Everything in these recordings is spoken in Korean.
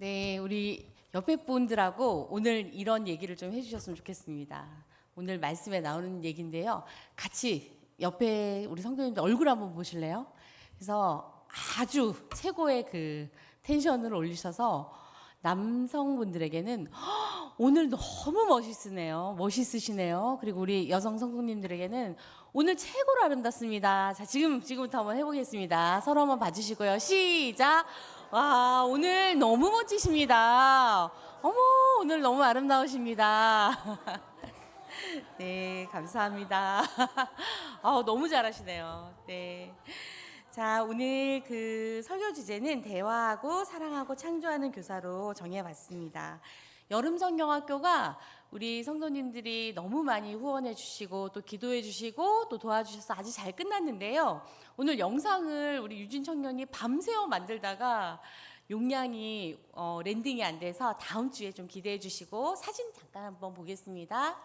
네, 우리 옆에 분들하고 오늘 이런 얘기를 좀 해주셨으면 좋겠습니다. 오늘 말씀에 나오는 얘기인데요. 같이 옆에 우리 성도님들 얼굴 한번 보실래요? 그래서 아주 최고의 그 텐션을 올리셔서 남성분들에게는 "허, 오늘 너무 멋있으네요. 멋있으시네요. 그리고 우리 여성 성도님들에게는 오늘 최고로 아름답습니다. 자, 지금, 지금부터 한번 해보겠습니다. 서로 한번 봐주시고요. 시작! 와, 오늘 너무 멋지십니다. 어머, 오늘 너무 아름다우십니다. 네, 감사합니다. 아, 너무 잘하시네요. 네. 자, 오늘 그 설교 주제는 대화하고 사랑하고 창조하는 교사로 정해봤습니다. 여름 성경학교가 우리 성도님들이 너무 많이 후원해 주시고 또 기도해 주시고 또 도와주셔서 아주 잘 끝났는데요. 오늘 영상을 우리 유진 청년이 밤새워 만들다가 용량이 어, 랜딩이 안 돼서 다음 주에 좀 기대해 주시고 사진 잠깐 한번 보겠습니다.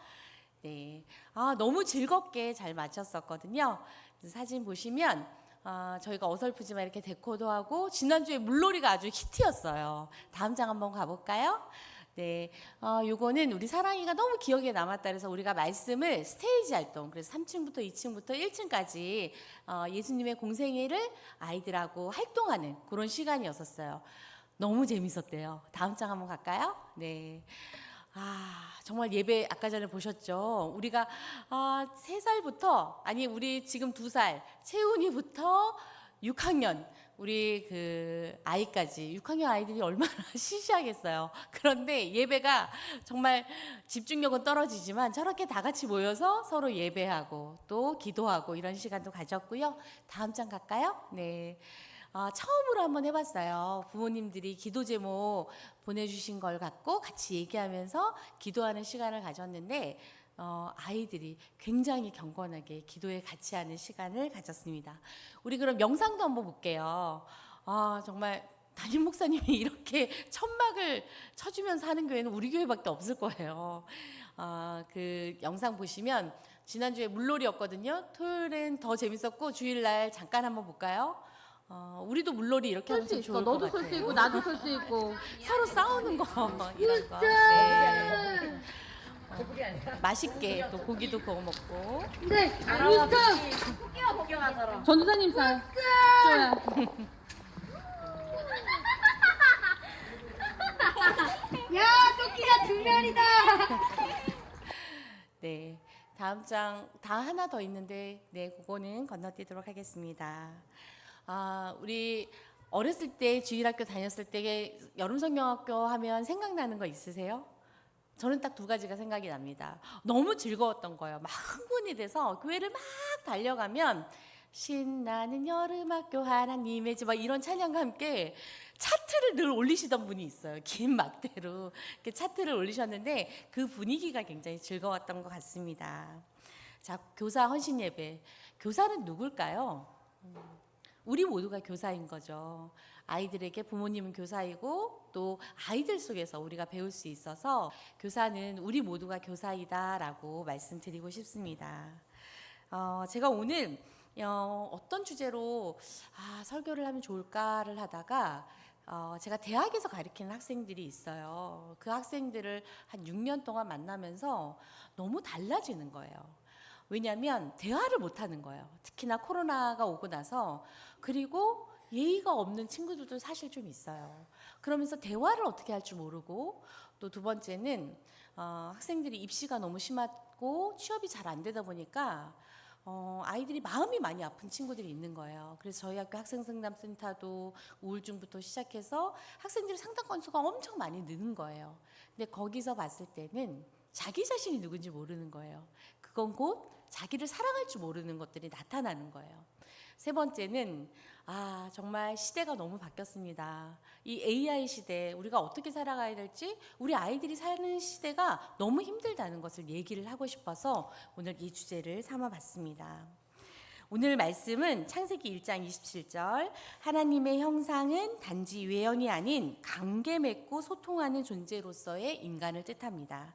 네. 아, 너무 즐겁게 잘 마쳤었거든요. 사진 보시면 아, 저희가 어설프지만 이렇게 데코도 하고 지난주에 물놀이가 아주 히트였어요. 다음 장 한번 가볼까요? 네, 어, 요거는 우리 사랑이가 너무 기억에 남았다 그래서 우리가 말씀을 스테이지 활동, 그래서 3층부터 2층부터 1층까지 어, 예수님의 공생애를 아이들하고 활동하는 그런 시간이었었어요. 너무 재밌었대요. 다음 장 한번 갈까요? 네. 아, 정말 예배 아까 전에 보셨죠? 우리가 아, 3살부터 아니 우리 지금 2살 채훈이부터 6학년 우리 그 아이까지 6학년 아이들이 얼마나 시시하겠어요. 그런데 예배가 정말 집중력은 떨어지지만 저렇게 다 같이 모여서 서로 예배하고 또 기도하고 이런 시간도 가졌고요. 다음 장 갈까요? 네. 아, 처음으로 한번 해봤어요. 부모님들이 기도 제목 보내주신 걸 갖고 같이 얘기하면서 기도하는 시간을 가졌는데, 어, 아이들이 굉장히 경건하게 기도에 같이 하는 시간을 가졌습니다. 우리 그럼 영상도 한번 볼게요. 아, 정말 담임 목사님이 이렇게 천막을 쳐주면서 하는 교회는 우리 교회밖에 없을 거예요. 아, 그 영상 보시면 지난주에 물놀이였거든요. 토요일엔 더 재밌었고 주일날 잠깐 한번 볼까요? 어, 우리도 물놀이 이렇게 하면 좀. 좋을 것 너도 같아요. 설 수 있고 나도 설 수 있고. 서로 싸우는 거 이런 거. 네. 어, 맛있게 또 고기도 구워 먹고. 네. 우스터. 전도사님 살. 좋아요. 야, 토끼가 두 마리다. 네. 다음 장, 다 하나 더 있는데, 네, 그거는 건너뛰도록 하겠습니다. 아, 우리 어렸을 때 주일학교 다녔을 때 여름성경학교 하면 생각나는 거 있으세요? 저는 딱 두 가지가 생각이 납니다. 너무 즐거웠던 거예요. 막 흥분이 돼서 교회를 막 달려가면 신나는 여름 학교 하나님의 집막 이런 찬양과 함께 차트를 늘 올리시던 분이 있어요. 긴 막대로 이렇게 차트를 올리셨는데 그 분위기가 굉장히 즐거웠던 것 같습니다. 자, 교사 헌신 예배. 교사는 누굴까요? 우리 모두가 교사인 거죠. 아이들에게 부모님은 교사이고 또 아이들 속에서 우리가 배울 수 있어서 교사는 우리 모두가 교사이다라고 말씀드리고 싶습니다. 어, 제가 오늘 어, 어떤 주제로 아, 설교를 하면 좋을까를 하다가 어, 제가 대학에서 가르치는 학생들이 있어요. 그 학생들을 한 6년 동안 만나면서 너무 달라지는 거예요. 왜냐하면 대화를 못 하는 거예요. 특히나 코로나가 오고 나서 그리고 예의가 없는 친구들도 사실 좀 있어요. 그러면서 대화를 어떻게 할 줄 모르고 또 두 번째는 어, 학생들이 입시가 너무 심하고 취업이 잘 안 되다 보니까 어, 아이들이 마음이 많이 아픈 친구들이 있는 거예요. 그래서 저희 학교 학생상담센터도 우울증부터 시작해서 학생들의 상담 건수가 엄청 많이 느는 거예요. 근데 거기서 봤을 때는 자기 자신이 누군지 모르는 거예요. 그건 곧 자기를 사랑할 줄 모르는 것들이 나타나는 거예요. 세 번째는 아 정말 시대가 너무 바뀌었습니다. 이 AI 시대 우리가 어떻게 살아가야 될지 우리 아이들이 사는 시대가 너무 힘들다는 것을 얘기를 하고 싶어서 오늘 이 주제를 삼아 봤습니다. 오늘 말씀은 창세기 1장 27절 하나님의 형상은 단지 외연이 아닌 관계 맺고 소통하는 존재로서의 인간을 뜻합니다.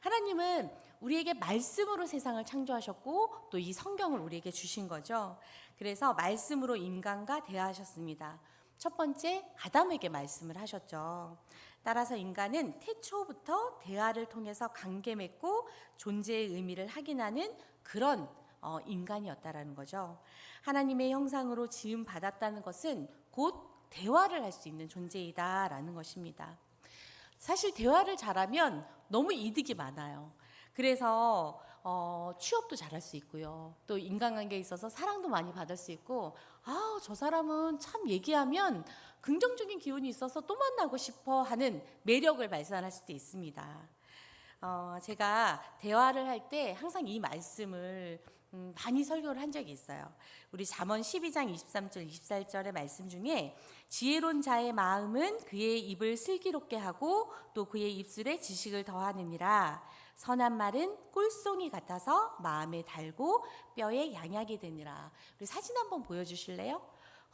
하나님은 우리에게 말씀으로 세상을 창조하셨고 또 이 성경을 우리에게 주신 거죠. 그래서 말씀으로 인간과 대화하셨습니다. 첫 번째 아담에게 말씀을 하셨죠. 따라서 인간은 태초부터 대화를 통해서 관계 맺고 존재의 의미를 확인하는 그런 어, 인간이었다라는 거죠. 하나님의 형상으로 지음 받았다는 것은 곧 대화를 할 수 있는 존재이다라는 것입니다. 사실 대화를 잘하면 너무 이득이 많아요. 그래서 어, 취업도 잘할 수 있고요. 또 인간관계에 있어서 사랑도 많이 받을 수 있고, 아, 저 사람은 참 얘기하면 긍정적인 기운이 있어서 또 만나고 싶어 하는 매력을 발산할 수도 있습니다. 어, 제가 대화를 할 때 항상 이 말씀을 음, 많이 설교를 한 적이 있어요. 우리 잠언 12장 23절 24절의 말씀 중에 지혜로운 자의 마음은 그의 입을 슬기롭게 하고 또 그의 입술에 지식을 더하느니라. 선한 말은 꿀송이 같아서 마음에 달고 뼈에 양약이 되니라. 우리 사진 한번 보여주실래요?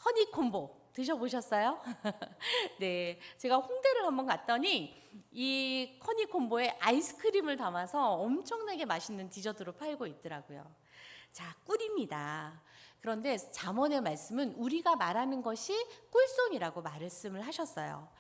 허니콤보 드셔보셨어요? 네, 제가 홍대를 한번 갔더니 이 허니콤보에 아이스크림을 담아서 엄청나게 맛있는 디저트로 팔고 있더라고요. 자, 꿀입니다. 그런데 잠언의 말씀은 우리가 말하는 것이 꿀송이라고 말씀을 하셨어요.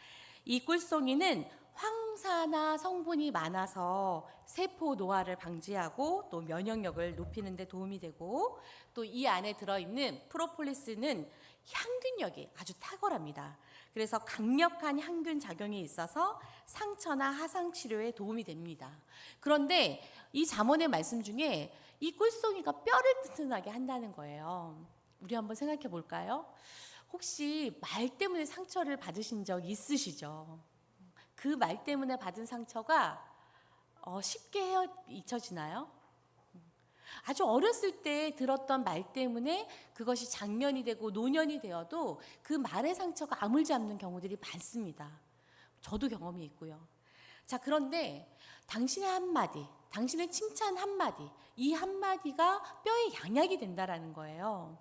이 꿀송이는 황사나 성분이 많아서 세포 노화를 방지하고 또 면역력을 높이는 데 도움이 되고 또 이 안에 들어 있는 프로폴리스는 향균력이 아주 탁월합니다. 그래서 강력한 향균 작용이 있어서 상처나 하상 치료에 도움이 됩니다. 그런데 이 잠언의 말씀 중에 이 꿀송이가 뼈를 튼튼하게 한다는 거예요. 우리 한번 생각해 볼까요? 혹시 말 때문에 상처를 받으신 적 있으시죠? 그 말 때문에 받은 상처가 어, 쉽게 헤어 잊혀지나요? 아주 어렸을 때 들었던 말 때문에 그것이 장년이 되고 노년이 되어도 그 말의 상처가 아물지 않는 경우들이 많습니다. 저도 경험이 있고요. 자, 그런데 당신의 한마디, 당신의 칭찬 한마디, 이 한마디가 뼈에 양약이 된다라는 거예요.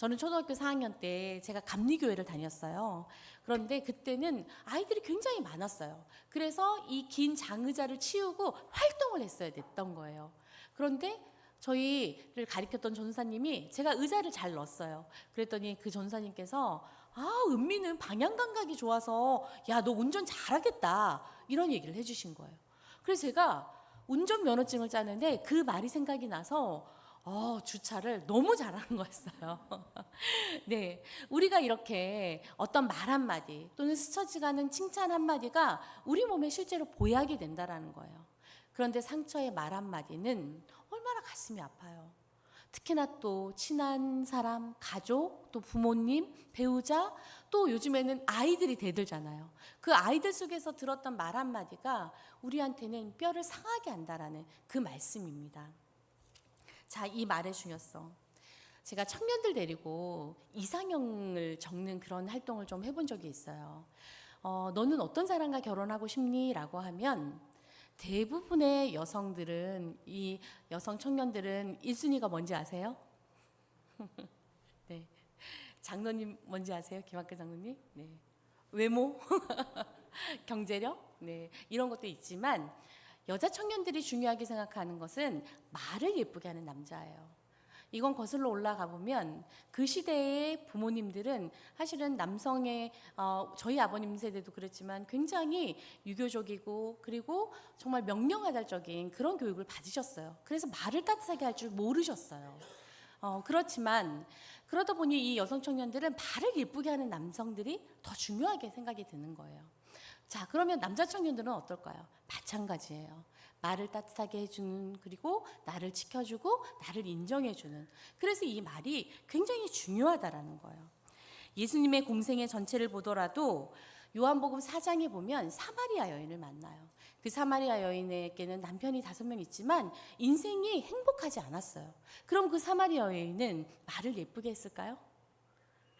저는 초등학교 4학년 때 제가 감리교회를 다녔어요. 그런데 그때는 아이들이 굉장히 많았어요. 그래서 이 긴 장의자를 치우고 활동을 했어야 됐던 거예요. 그런데 저희를 가리켰던 전사님이 제가 의자를 잘 넣었어요. 그랬더니 그 전사님께서 아, 은미는 방향 감각이 좋아서 야, 너 운전 잘하겠다. 이런 얘기를 해주신 거예요. 그래서 제가 운전 면허증을 짜는데 그 말이 생각이 나서 어, 주차를 너무 잘하는 거였어요. 네. 우리가 이렇게 어떤 말 한마디 또는 스쳐지가는 칭찬 한마디가 우리 몸에 실제로 보약이 된다라는 거예요. 그런데 상처의 말 한마디는 얼마나 가슴이 아파요. 특히나 또 친한 사람, 가족, 또 부모님, 배우자, 또 요즘에는 아이들이 대들잖아요. 그 아이들 속에서 들었던 말 한마디가 우리한테는 뼈를 상하게 한다라는 그 말씀입니다. 자, 이 말의 중요성. 제가 청년들 데리고 이상형을 적는 그런 활동을 좀 해본 적이 있어요. 어, 너는 어떤 사람과 결혼하고 싶니? 라고 하면 대부분의 여성들은 이 여성 청년들은 1순위가 뭔지 아세요? 네. 장로님 뭔지 아세요? 김학근 장로님? 네. 외모? 경제력? 네. 이런 것도 있지만 여자 청년들이 중요하게 생각하는 것은 말을 예쁘게 하는 남자예요. 이건 거슬러 올라가 보면 그 시대의 부모님들은 사실은 남성의 어, 저희 아버님 세대도 그렇지만 굉장히 유교적이고 그리고 정말 명령하달적인 그런 교육을 받으셨어요. 그래서 말을 따뜻하게 할 줄 모르셨어요. 어, 그렇지만 그러다 보니 이 여성 청년들은 말을 예쁘게 하는 남성들이 더 중요하게 생각이 드는 거예요. 자, 그러면 남자 청년들은 어떨까요? 마찬가지예요. 말을 따뜻하게 해주는 그리고 나를 지켜주고 나를 인정해주는 그래서 이 말이 굉장히 중요하다라는 거예요. 예수님의 공생의 전체를 보더라도 요한복음 4장에 보면 사마리아 여인을 만나요. 그 사마리아 여인에게는 남편이 다섯 명 있지만 인생이 행복하지 않았어요. 그럼 그 사마리아 여인은 말을 예쁘게 했을까요?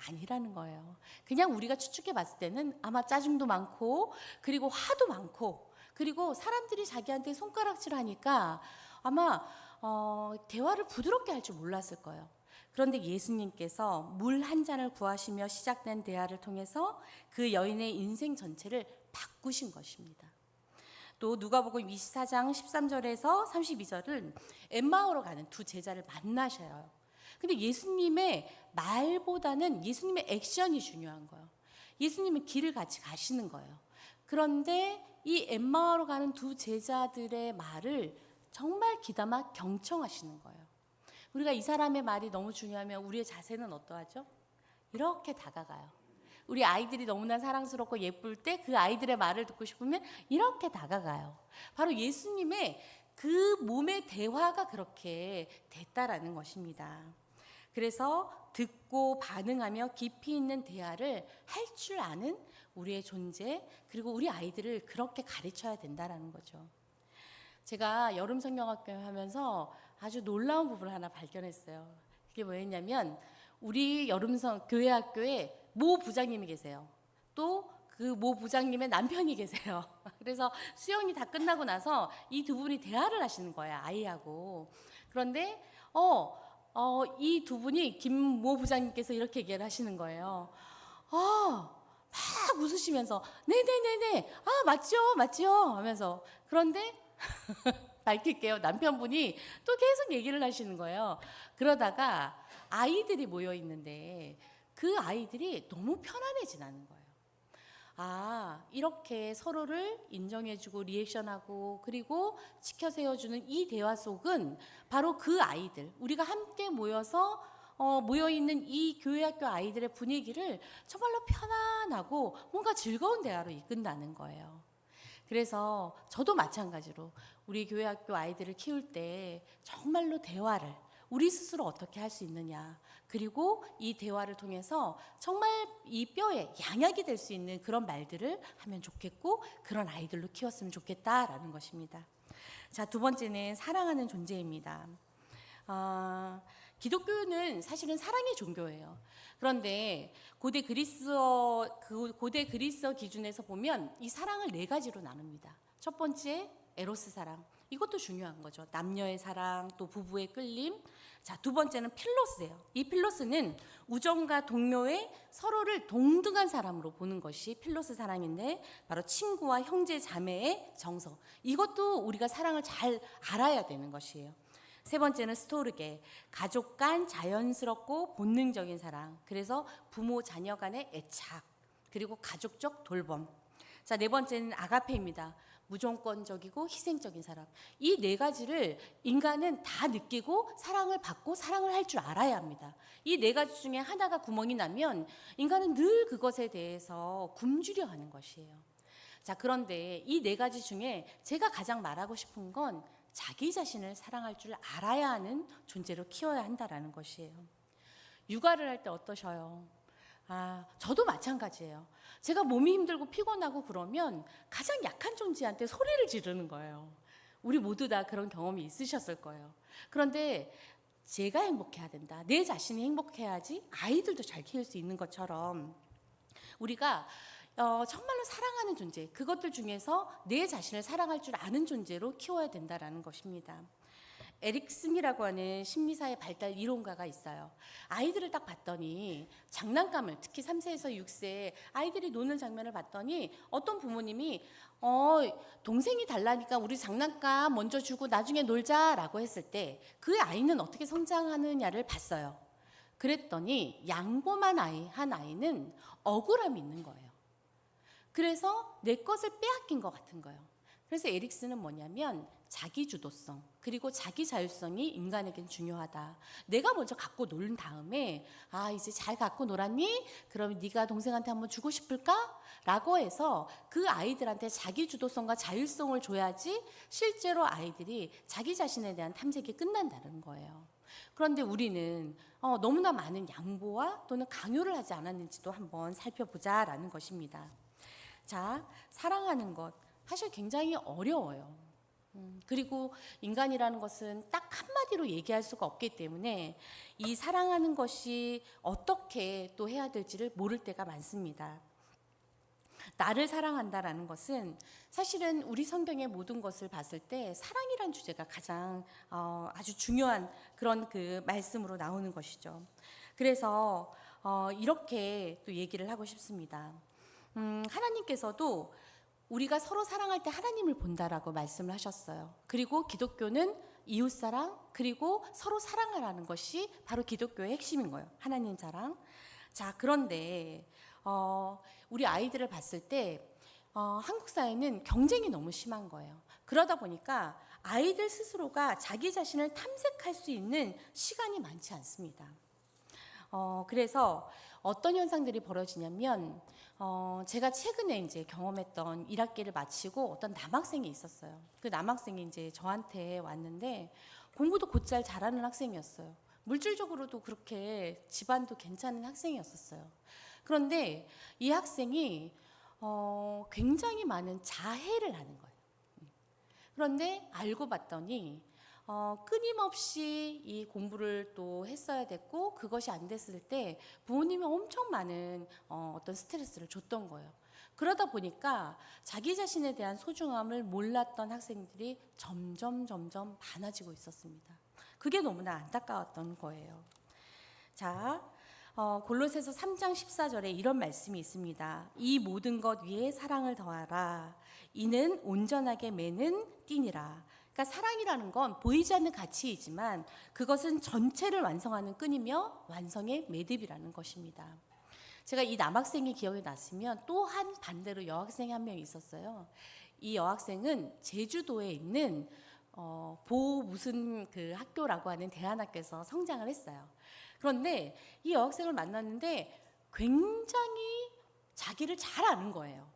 아니라는 거예요. 그냥 우리가 추측해 봤을 때는 아마 짜증도 많고 그리고 화도 많고 그리고 사람들이 자기한테 손가락질 하니까 아마 어, 대화를 부드럽게 할 줄 몰랐을 거예요. 그런데 예수님께서 물 한 잔을 구하시며 시작된 대화를 통해서 그 여인의 인생 전체를 바꾸신 것입니다. 또 누가복음 24장 13절에서 32절은 엠마오로 가는 두 제자를 만나셔요. 근데 예수님의 말보다는 예수님의 액션이 중요한 거예요. 예수님은 길을 같이 가시는 거예요. 그런데 이 엠마오로 가는 두 제자들의 말을 정말 기담아 경청하시는 거예요. 우리가 이 사람의 말이 너무 중요하면 우리의 자세는 어떠하죠? 이렇게 다가가요. 우리 아이들이 너무나 사랑스럽고 예쁠 때 그 아이들의 말을 듣고 싶으면 이렇게 다가가요. 바로 예수님의 그 몸의 대화가 그렇게 됐다라는 것입니다. 그래서 듣고 반응하며 깊이 있는 대화를 할 줄 아는 우리의 존재 그리고 우리 아이들을 그렇게 가르쳐야 된다라는 거죠. 제가 여름 성경학교 하면서 아주 놀라운 부분을 하나 발견했어요. 그게 뭐였냐면 우리 여름성 교회 학교에 모 부장님이 계세요. 또 그 모 부장님의 남편이 계세요. 그래서 수영이 다 끝나고 나서 이 두 분이 대화를 하시는 거예요. 아이하고. 그런데 어, 어, 이 두 분이 김모 부장님께서 이렇게 얘기를 하시는 거예요. 아, 막 웃으시면서 네네네네 아 맞죠 맞죠 하면서. 그런데 밝힐게요. 남편분이 또 계속 얘기를 하시는 거예요. 그러다가 아이들이 모여 있는데 그 아이들이 너무 편안해지는 거예요 아 이렇게 서로를 인정해주고 리액션하고 그리고 지켜 세워주는 이 대화 속은 바로 그 아이들 우리가 함께 모여서 어, 모여 있는 이 교회학교 아이들의 분위기를 정말로 편안하고 뭔가 즐거운 대화로 이끈다는 거예요. 그래서 저도 마찬가지로 우리 교회학교 아이들을 키울 때 정말로 대화를 우리 스스로 어떻게 할 수 있느냐. 그리고 이 대화를 통해서 정말 이 뼈에 양약이 될 수 있는 그런 말들을 하면 좋겠고 그런 아이들로 키웠으면 좋겠다라는 것입니다. 자, 두 번째는 사랑하는 존재입니다. 아, 기독교는 사실은 사랑의 종교예요. 그런데 고대 그리스어 그 고대 그리스어 기준에서 보면 이 사랑을 네 가지로 나눕니다. 첫 번째 에로스 사랑. 이것도 중요한 거죠. 남녀의 사랑, 또 부부의 끌림. 자, 두 번째는 필로스예요. 이 필로스는 우정과 동료의 서로를 동등한 사람으로 보는 것이 필로스 사랑인데 바로 친구와 형제 자매의 정서. 이것도 우리가 사랑을 잘 알아야 되는 것이에요. 세 번째는 스토르게 가족 간 자연스럽고 본능적인 사랑 그래서 부모 자녀 간의 애착 그리고 가족적 돌봄 자 네 번째는 아가페입니다 무조건적이고 희생적인 사랑 이 네 가지를 인간은 다 느끼고 사랑을 받고 사랑을 할 줄 알아야 합니다 이 네 가지 중에 하나가 구멍이 나면 인간은 늘 그것에 대해서 굶주려 하는 것이에요 자 그런데 이 네 가지 중에 제가 가장 말하고 싶은 건 자기 자신을 사랑할 줄 알아야 하는 존재로 키워야 한다라는 것이에요. 육아를 할 때 어떠셔요? 아, 저도 마찬가지예요. 제가 몸이 힘들고 피곤하고 그러면 가장 약한 존재한테 소리를 지르는 거예요. 우리 모두 다 그런 경험이 있으셨을 거예요. 그런데 제가 행복해야 된다. 내 자신이 행복해야지 아이들도 잘 키울 수 있는 것처럼 우리가 어, 정말로 사랑하는 존재, 그것들 중에서 내 자신을 사랑할 줄 아는 존재로 키워야 된다라는 것입니다. 에릭슨이라고 하는 심리사의 발달 이론가가 있어요. 아이들을 딱 봤더니 장난감을 특히 3세에서 6세 아이들이 노는 장면을 봤더니 어떤 부모님이 어, 동생이 달라니까 우리 장난감 먼저 주고 나중에 놀자라고 했을 때 그 아이는 어떻게 성장하느냐를 봤어요. 그랬더니 양보만 아이 한 아이는 억울함이 있는 거예요. 그래서 내 것을 빼앗긴 것 같은 거예요. 그래서 에릭슨은 뭐냐면 자기 주도성 그리고 자기 자율성이 인간에겐 중요하다. 내가 먼저 갖고 놀은 다음에 아 이제 잘 갖고 놀았니? 그럼 네가 동생한테 한번 주고 싶을까? 라고 해서 그 아이들한테 자기 주도성과 자율성을 줘야지 실제로 아이들이 자기 자신에 대한 탐색이 끝난다는 거예요. 그런데 우리는 어, 너무나 많은 양보와 또는 강요를 하지 않았는지도 한번 살펴보자라는 것입니다. 자, 사랑하는 것 사실 굉장히 어려워요. 음, 그리고 인간이라는 것은 딱 한마디로 얘기할 수가 없기 때문에 이 사랑하는 것이 어떻게 또 해야 될지를 모를 때가 많습니다. 나를 사랑한다라는 것은 사실은 우리 성경의 모든 것을 봤을 때 사랑이란 주제가 가장 어, 아주 중요한 그런 그 말씀으로 나오는 것이죠. 그래서 어, 이렇게 또 얘기를 하고 싶습니다. 음, 하나님께서도 우리가 서로 사랑할 때 하나님을 본다라고 말씀을 하셨어요. 그리고 기독교는 이웃 사랑 그리고 서로 사랑하라는 것이 바로 기독교의 핵심인 거예요. 하나님 사랑. 자, 그런데 어, 우리 아이들을 봤을 때 어, 한국 사회는 경쟁이 너무 심한 거예요. 그러다 보니까 아이들 스스로가 자기 자신을 탐색할 수 있는 시간이 많지 않습니다. 어, 그래서 어떤 현상들이 벌어지냐면, 어, 제가 최근에 이제 경험했던 1학기를 마치고 어떤 남학생이 있었어요. 그 남학생이 이제 저한테 왔는데, 공부도 곧잘 잘하는 학생이었어요. 물질적으로도 그렇게 집안도 괜찮은 학생이었었어요. 그런데 이 학생이 어, 굉장히 많은 자해를 하는 거예요. 그런데 알고 봤더니 어, 끊임없이 이 공부를 또 했어야 됐고 그것이 안 됐을 때 부모님이 엄청 많은 어, 어떤 스트레스를 줬던 거예요. 그러다 보니까 자기 자신에 대한 소중함을 몰랐던 학생들이 점점 점점 많아지고 있었습니다. 그게 너무나 안타까웠던 거예요. 자, 어, 골로새서 3장 14절에 이런 말씀이 있습니다. 이 모든 것 위에 사랑을 더하라. 이는 온전하게 매는 띠니라. 그러니까 사랑이라는 건 보이지 않는 가치이지만 그것은 전체를 완성하는 끈이며 완성의 매듭이라는 것입니다. 제가 이 남학생이 기억이 났으면 또 한 반대로 여학생이 한 명 있었어요. 이 여학생은 제주도에 있는 어, 보 무슨 그 학교라고 하는 대안학교에서 성장을 했어요. 그런데 이 여학생을 만났는데 굉장히 자기를 잘 아는 거예요.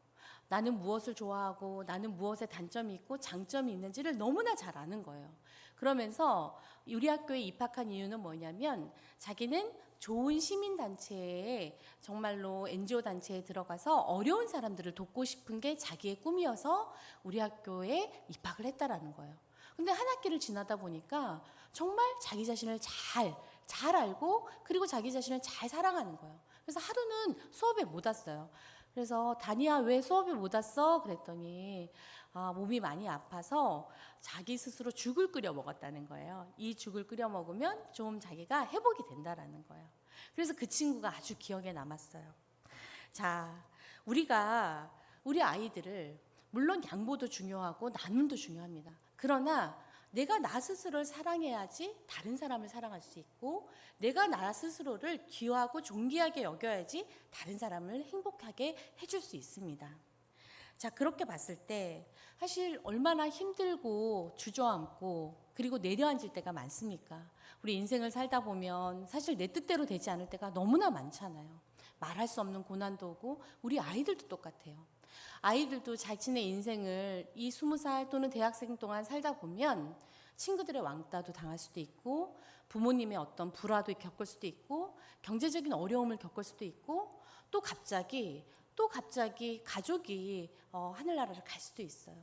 나는 무엇을 좋아하고 나는 무엇에 단점이 있고 장점이 있는지를 너무나 잘 아는 거예요. 그러면서 우리 학교에 입학한 이유는 뭐냐면 자기는 좋은 시민단체에 정말로 NGO 단체에 들어가서 어려운 사람들을 돕고 싶은 게 자기의 꿈이어서 우리 학교에 입학을 했다라는 거예요. 근데 한 학기를 지나다 보니까 정말 자기 자신을 잘, 잘 알고 그리고 자기 자신을 잘 사랑하는 거예요. 그래서 하루는 수업에 못 왔어요. 그래서 다니야 왜 수업에 못 왔어? 그랬더니 아, 몸이 많이 아파서 자기 스스로 죽을 끓여 먹었다는 거예요. 이 죽을 끓여 먹으면 좀 자기가 회복이 된다라는 거예요. 그래서 그 친구가 아주 기억에 남았어요. 자, 우리가 우리 아이들을 물론 양보도 중요하고 나눔도 중요합니다. 그러나 내가 나 스스로를 사랑해야지 다른 사람을 사랑할 수 있고 내가 나 스스로를 귀하고 존귀하게 여겨야지 다른 사람을 행복하게 해줄 수 있습니다. 자, 그렇게 봤을 때 사실 얼마나 힘들고 주저앉고 그리고 내려앉을 때가 많습니까? 우리 인생을 살다 보면 사실 내 뜻대로 되지 않을 때가 너무나 많잖아요. 말할 수 없는 고난도 오고 우리 아이들도 똑같아요. 아이들도 자신의 인생을 이 스무 살 또는 대학생 동안 살다 보면 친구들의 왕따도 당할 수도 있고 부모님의 어떤 불화도 겪을 수도 있고 경제적인 어려움을 겪을 수도 있고 또 갑자기 또 갑자기 가족이 어, 하늘나라를 갈 수도 있어요.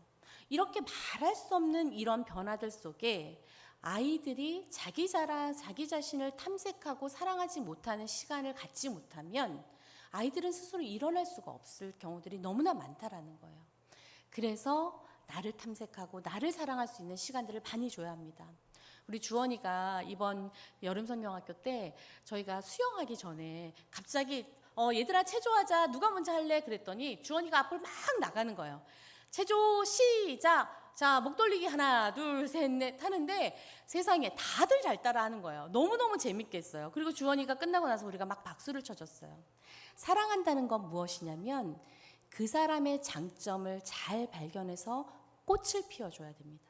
이렇게 말할 수 없는 이런 변화들 속에 아이들이 자기 자라 자기 자신을 탐색하고 사랑하지 못하는 시간을 갖지 못하면 아이들은 스스로 일어날 수가 없을 경우들이 너무나 많다라는 거예요. 그래서 나를 탐색하고 나를 사랑할 수 있는 시간들을 많이 줘야 합니다. 우리 주원이가 이번 여름 성경학교 때 저희가 수영하기 전에 갑자기 어 얘들아 체조하자 누가 먼저 할래 그랬더니 주원이가 앞을 막 나가는 거예요. 체조 시작. 자, 목 돌리기 하나, 둘, 셋, 넷 하는데 세상에 다들 잘 따라하는 거예요. 너무너무 재밌겠어요. 그리고 주원이가 끝나고 나서 우리가 막 박수를 쳐줬어요. 사랑한다는 건 무엇이냐면 그 사람의 장점을 잘 발견해서 꽃을 피워줘야 됩니다.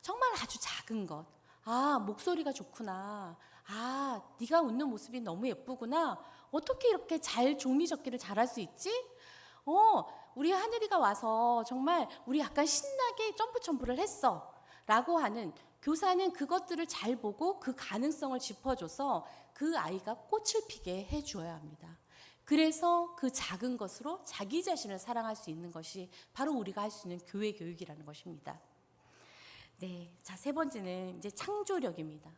정말 아주 작은 것. 아, 목소리가 좋구나. 아, 네가 웃는 모습이 너무 예쁘구나. 어떻게 이렇게 잘 종이접기를 잘할 수 있지? 어, 우리 하늘이가 와서 정말 우리 약간 신나게 점프 점프를 했어. 라고 하는 교사는 그것들을 잘 보고 그 가능성을 짚어줘서 그 아이가 꽃을 피게 해주어야 합니다. 그래서 그 작은 것으로 자기 자신을 사랑할 수 있는 것이 바로 우리가 할 수 있는 교회 교육이라는 것입니다. 네, 자 세 번째는 이제 창조력입니다.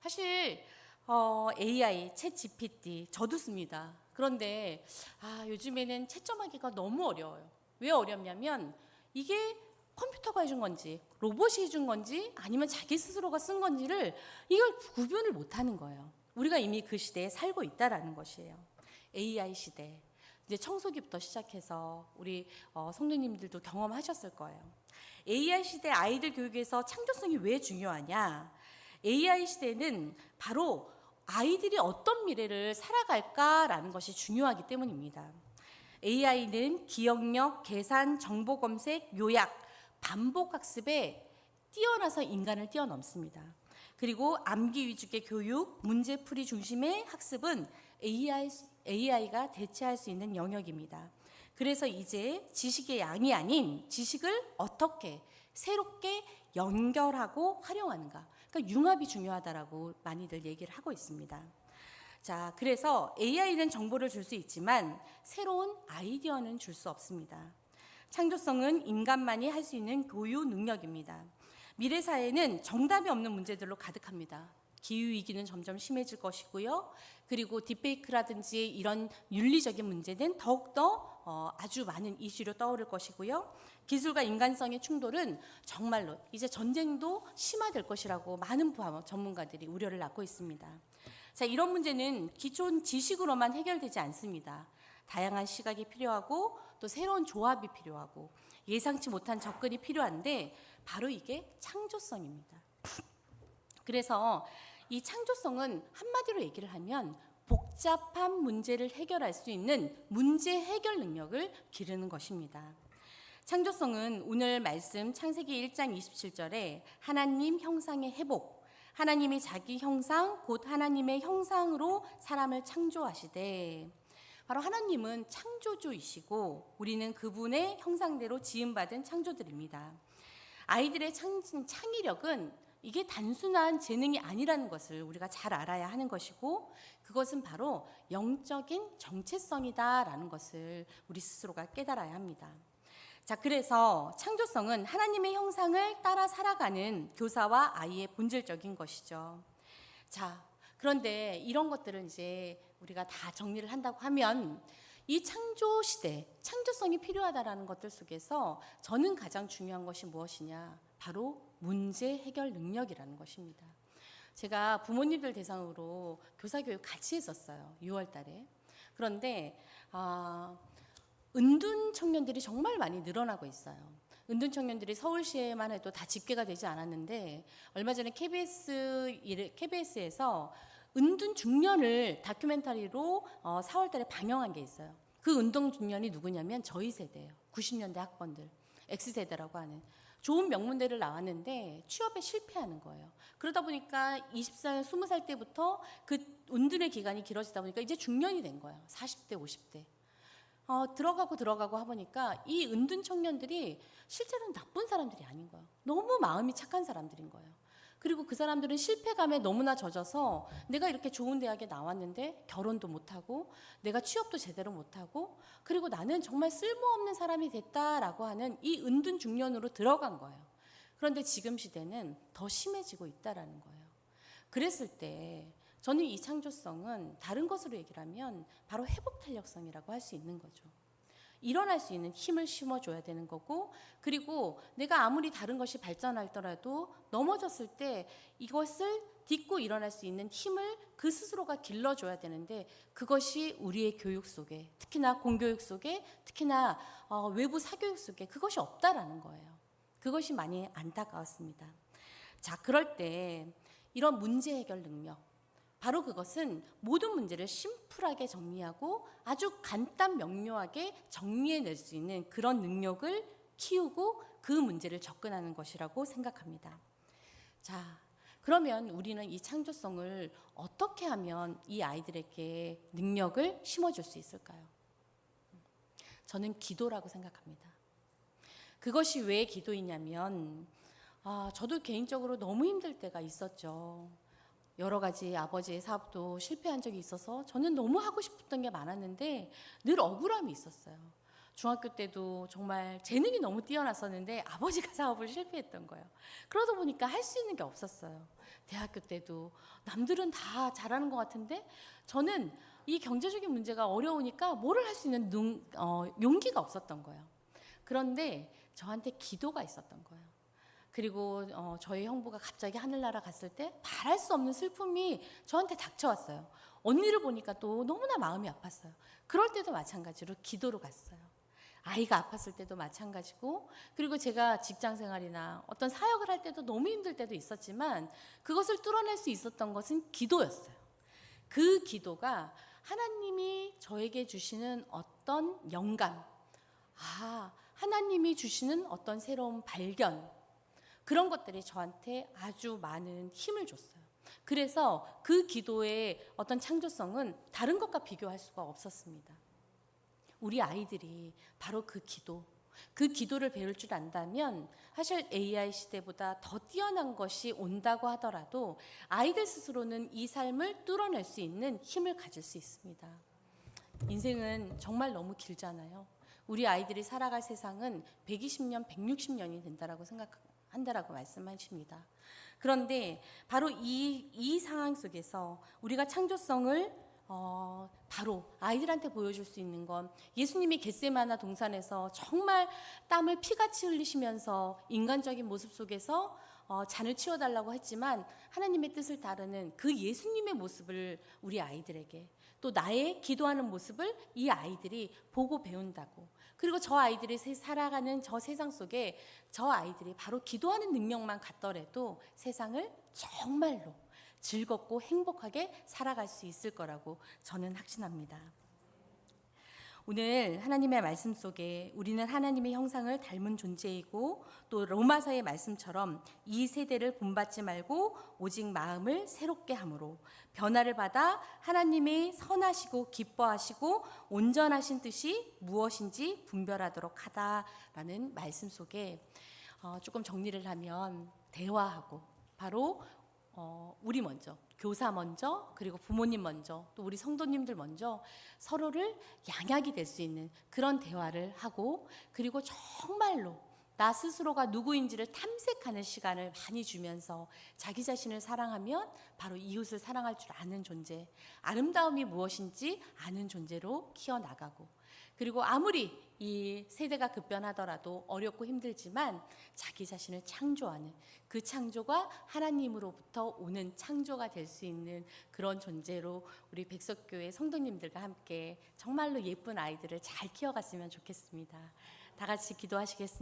사실 어, AI, 챗 GPT 저도 씁니다. 그런데 아, 요즘에는 채점하기가 너무 어려워요. 왜 어렵냐면 이게 컴퓨터가 해준 건지 로봇이 해준 건지 아니면 자기 스스로가 쓴 건지를 이걸 구분을 못하는 거예요. 우리가 이미 그 시대에 살고 있다라는 것이에요. AI 시대. 이제 청소기부터 시작해서 우리 어, 성도님들도 경험하셨을 거예요. AI 시대 아이들 교육에서 창조성이 왜 중요하냐? AI 시대는 바로 아이들이 어떤 미래를 살아갈까라는 것이 중요하기 때문입니다. AI는 기억력, 계산, 정보 검색, 요약, 반복 학습에 뛰어나서 인간을 뛰어넘습니다. 그리고 암기 위주의 교육, 문제풀이 중심의 학습은 AI, AI가 대체할 수 있는 영역입니다. 그래서 이제 지식의 양이 아닌 지식을 어떻게 새롭게 연결하고 활용하는가. 그러니까 융합이 중요하다라고 많이들 얘기를 하고 있습니다. 자, 그래서 AI는 정보를 줄 수 있지만 새로운 아이디어는 줄 수 없습니다. 창조성은 인간만이 할 수 있는 고유 능력입니다. 미래 사회는 정답이 없는 문제들로 가득합니다. 기후 위기는 점점 심해질 것이고요. 그리고 딥페이크라든지 이런 윤리적인 문제는 더욱더 어, 아주 많은 이슈로 떠오를 것이고요. 기술과 인간성의 충돌은 정말로 이제 전쟁도 심화될 것이라고 많은 전문가들이 우려를 낳고 있습니다. 자, 이런 문제는 기존 지식으로만 해결되지 않습니다. 다양한 시각이 필요하고 또 새로운 조합이 필요하고 예상치 못한 접근이 필요한데 바로 이게 창조성입니다. 그래서 이 창조성은 한마디로 얘기를 하면 복잡한 문제를 해결할 수 있는 문제 해결 능력을 기르는 것입니다. 창조성은 오늘 말씀 창세기 1장 27절에 하나님 형상의 회복, 하나님이 자기 형상 곧 하나님의 형상으로 사람을 창조하시되 바로 하나님은 창조주이시고 우리는 그분의 형상대로 지음받은 창조들입니다. 아이들의 창, 창의력은 이게 단순한 재능이 아니라는 것을 우리가 잘 알아야 하는 것이고 그것은 바로 영적인 정체성이다라는 것을 우리 스스로가 깨달아야 합니다. 자, 그래서 창조성은 하나님의 형상을 따라 살아가는 교사와 아이의 본질적인 것이죠. 자, 그런데 이런 것들을 이제 우리가 다 정리를 한다고 하면 이 창조 시대, 창조성이 필요하다라는 것들 속에서 저는 가장 중요한 것이 무엇이냐? 바로 문제 해결 능력이라는 것입니다. 제가 부모님들 대상으로 교사 교육 같이 했었어요. 6월 달에. 그런데 아, 은둔 청년들이 정말 많이 늘어나고 있어요. 은둔 청년들이 서울시에만 해도 다 집계가 되지 않았는데 얼마 전에 KBS KBS에서 은둔 중년을 다큐멘터리로 어, 4월달에 방영한 게 있어요. 그 운동 중년이 누구냐면 저희 세대예요. 90년대 학번들, X 세대라고 하는 좋은 명문대를 나왔는데 취업에 실패하는 거예요. 그러다 보니까 20살, 20살 때부터 그 은둔의 기간이 길어지다 보니까 이제 중년이 된 거예요. 40대, 50대. 어, 들어가고 들어가고 하보니까 이 은둔 청년들이 실제로는 나쁜 사람들이 아닌 거예요. 너무 마음이 착한 사람들인 거예요. 그리고 그 사람들은 실패감에 너무나 젖어서 내가 이렇게 좋은 대학에 나왔는데 결혼도 못하고 내가 취업도 제대로 못하고 그리고 나는 정말 쓸모없는 사람이 됐다라고 하는 이 은둔 중년으로 들어간 거예요. 그런데 지금 시대는 더 심해지고 있다라는 거예요. 그랬을 때 저는 이 창조성은 다른 것으로 얘기를 하면 바로 회복 탄력성이라고 할 수 있는 거죠. 일어날 수 있는 힘을 심어줘야 되는 거고, 그리고 내가 아무리 다른 것이 발전하더라도 넘어졌을 때 이것을 딛고 일어날 수 있는 힘을 그 스스로가 길러줘야 되는데 그것이 우리의 교육 속에, 특히나 공교육 속에, 특히나 어, 외부 사교육 속에 그것이 없다라는 거예요. 그것이 많이 안타까웠습니다. 자, 그럴 때 이런 문제 해결 능력, 바로 그것은 모든 문제를 심플하게 정리하고 아주 간단 명료하게 정리해낼 수 있는 그런 능력을 키우고 그 문제를 접근하는 것이라고 생각합니다. 자, 그러면 우리는 이 창조성을 어떻게 하면 이 아이들에게 능력을 심어줄 수 있을까요? 저는 기도라고 생각합니다. 그것이 왜 기도이냐면, 아, 저도 개인적으로 너무 힘들 때가 있었죠. 여러 가지 아버지의 사업도 실패한 적이 있어서 저는 너무 하고 싶었던 게 많았는데 늘 억울함이 있었어요. 중학교 때도 정말 재능이 너무 뛰어났었는데 아버지가 사업을 실패했던 거예요. 그러다 보니까 할 수 있는 게 없었어요. 대학교 때도 남들은 다 잘하는 것 같은데 저는 이 경제적인 문제가 어려우니까 뭐를 할 수 있는 눈, 어, 용기가 없었던 거예요. 그런데 저한테 기도가 있었던 거예요. 그리고 어, 저희 형부가 갑자기 하늘나라 갔을 때 말할 수 없는 슬픔이 저한테 닥쳐왔어요. 언니를 보니까 또 너무나 마음이 아팠어요. 그럴 때도 마찬가지로 기도로 갔어요. 아이가 아팠을 때도 마찬가지고 그리고 제가 직장 생활이나 어떤 사역을 할 때도 너무 힘들 때도 있었지만 그것을 뚫어낼 수 있었던 것은 기도였어요. 그 기도가 하나님이 저에게 주시는 어떤 영감, 아, 하나님이 주시는 어떤 새로운 발견, 그런 것들이 저한테 아주 많은 힘을 줬어요. 그래서 그 기도의 어떤 창조성은 다른 것과 비교할 수가 없었습니다. 우리 아이들이 바로 그 기도, 그 기도를 배울 줄 안다면 사실 AI 시대보다 더 뛰어난 것이 온다고 하더라도 아이들 스스로는 이 삶을 뚫어낼 수 있는 힘을 가질 수 있습니다. 인생은 정말 너무 길잖아요. 우리 아이들이 살아갈 세상은 120년, 160년이 된다라고 생각 한다라고 말씀하십니다. 그런데 바로 이, 이 상황 속에서 우리가 창조성을 어, 바로 아이들한테 보여줄 수 있는 건 예수님이 겟세마나 동산에서 정말 땀을 피같이 흘리시면서 인간적인 모습 속에서 어, 잔을 치워달라고 했지만 하나님의 뜻을 따르는 그 예수님의 모습을 우리 아이들에게 또 나의 기도하는 모습을 이 아이들이 보고 배운다고 그리고 저 아이들이 세- 살아가는 저 세상 속에 저 아이들이 바로 기도하는 능력만 갖더라도 세상을 정말로 즐겁고 행복하게 살아갈 수 있을 거라고 저는 확신합니다. 오늘 하나님의 말씀 속에 우리는 하나님의 형상을 닮은 존재이고 또 로마서의 말씀처럼 이 세대를 본받지 말고 오직 마음을 새롭게 함으로 변화를 받아 하나님의 선하시고 기뻐하시고 온전하신 뜻이 무엇인지 분별하도록 하다라는 말씀 속에 어, 조금 정리를 하면 대화하고 바로 어, 우리 먼저, 교사 먼저, 그리고 부모님 먼저, 또 우리 성도님들 먼저 서로를 양약이 될 수 있는 그런 대화를 하고, 그리고 정말로 나 스스로가 누구인지를 탐색하는 시간을 많이 주면서 자기 자신을 사랑하면 바로 이웃을 사랑할 줄 아는 존재, 아름다움이 무엇인지 아는 존재로 키워나가고, 그리고 아무리 이 세대가 급변하더라도 어렵고 힘들지만 자기 자신을 창조하는 그 창조가 하나님으로부터 오는 창조가 될 수 있는 그런 존재로 우리 백석교회 성도님들과 함께 정말로 예쁜 아이들을 잘 키워갔으면 좋겠습니다. 다 같이 기도하시겠습니다.